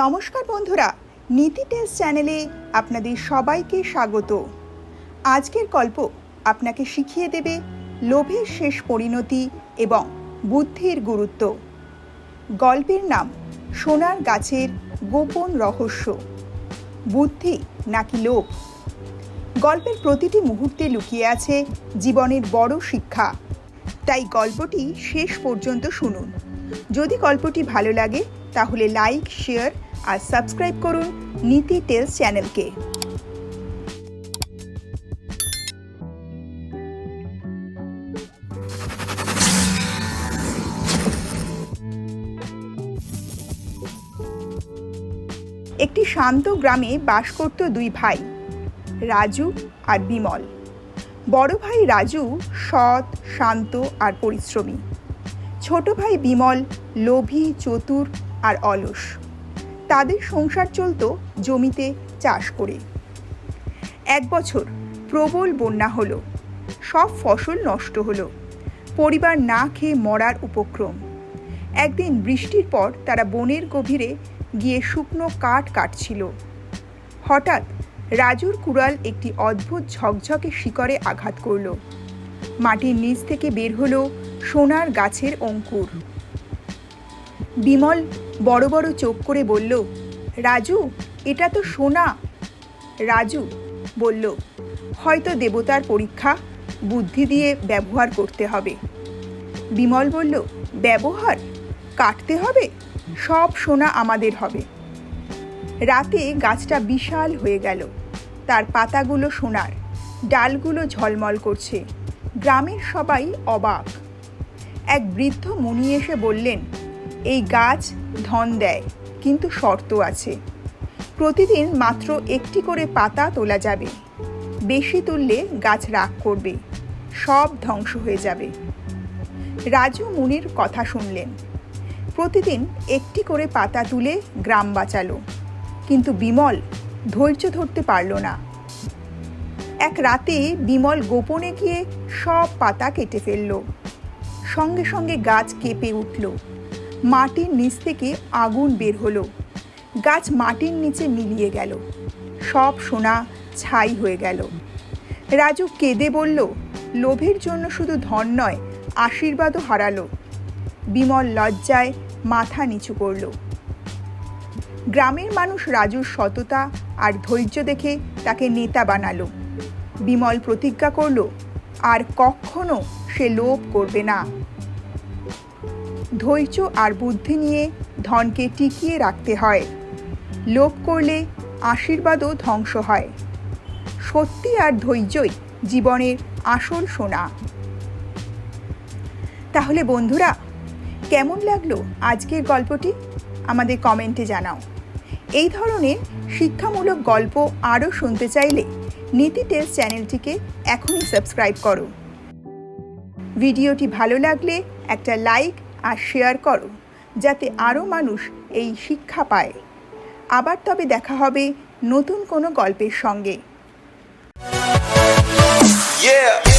নমস্কার বন্ধুরা, নীতি টেস্ট চ্যানেলে আপনাদের সবাইকে স্বাগত। আজকের গল্প আপনাকে শিখিয়ে দেবে লোভের শেষ পরিণতি এবং বুদ্ধির গুরুত্ব। গল্পের নাম, সোনার গাছের গোপন রহস্য। বুদ্ধি নাকি লোভ? গল্পের প্রতিটি মুহূর্তে লুকিয়ে আছে জীবনের বড় শিক্ষা। তাই গল্পটি শেষ পর্যন্ত শুনুন। যদি গল্পটি ভালো লাগে, তাহলে লাইক শেয়ার আর সাবস্ক্রাইব করুন নীতি টেলস চ্যানেলকে একটি শান্ত গ্রামে বাস করত দুই ভাই, রাজু আর বিমল। বড় ভাই রাজু সৎ, শান্ত আর পরিশ্রমী। ছোট ভাই বিমল, লোভী, চতুর আর অলস। তাদের সংসার চলত জমিতে চাষ করে। এক বছর প্রবল বন্যা হলো। সব ফসল নষ্ট হলো। পরিবার না খেয়ে মরার উপক্রম। একদিন বৃষ্টির পর তারা বনের গভীরে গিয়ে শুকনো কাঠ কাটছিল। হঠাৎ রাজুর কুড়াল একটি অদ্ভুত ঝকঝকে শিকড়ে আঘাত করল। মাটির নিচ থেকে বের হলো সোনার গাছের অঙ্কুর। বিমল বড় বড় চোখ করে বলল, রাজু, এটা তো সোনা। রাজু বলল, হয়তো দেবতার পরীক্ষা, বুদ্ধি দিয়ে ব্যবহার করতে হবে। বিমল বলল, ব্যবহার? কাটতে হবে? সব সোনা আমাদের হবে। রাতে গাছটা বিশাল হয়ে গেল। তার পাতাগুলো সোনার, ডালগুলো ঝলমল করছে। গ্রামের সবাই অবাক। এক বৃদ্ধ মুনি এসে বললেন, এই গাছ ধন দেয়, কিন্তু শর্ত আছে। প্রতিদিন মাত্র একটি করে পাতা তোলা যাবে। বেশি তুললে গাছ রাগ করবে, সব ধ্বংস হয়ে যাবে। রাজু মুনির কথা শুনলেন। প্রতিদিন একটি করে পাতা তুলে গ্রাম বাঁচালো, কিন্তু বিমল ধৈর্য ধরতে পারল না। এক রাতে বিমল গোপনে গিয়ে সব পাতা কেটে ফেলল। সঙ্গে সঙ্গে গাছ কেঁপে উঠল। মাটির নিচ থেকে আগুন বের হলো। গাছ মাটির নিচে মিলিয়ে গেল। সব সোনা ছাই হয়ে গেল। রাজু কেঁদে বলল, লোভের জন্য শুধু ধন নয়, আশীর্বাদও হারালো। বিমল লজ্জায় মাথা নিচু করল। গ্রামের মানুষ রাজুর সততা আর ধৈর্য দেখে তাকে নেতা বানালো। বিমল প্রতিজ্ঞা করল, আর কখনো সে লোভ করবে না। ধৈর্য আর বুদ্ধি নিয়ে ধনকে টিকিয়ে রাখতে হয়। লোভ করলে আশীর্বাদও ধ্বংস হয়। সত্যি আর ধৈর্যই জীবনের আসল সোনা। তাহলে বন্ধুরা, কেমন লাগল আজকের গল্পটি? আমাদের কমেন্টে জানাও। এই ধরনের শিক্ষামূলক গল্প আরও শুনতে চাইলে নীতি টেস্ট চ্যানেলটিকে এখনই সাবস্ক্রাইব করো। ভিডিওটি ভালো লাগলে একটা লাইক আর শেয়ার করো, যাতে আরও মানুষ এই শিক্ষা পায়। আবার তবে দেখা হবে নতুন কোনো গল্পের সঙ্গে। Yeah!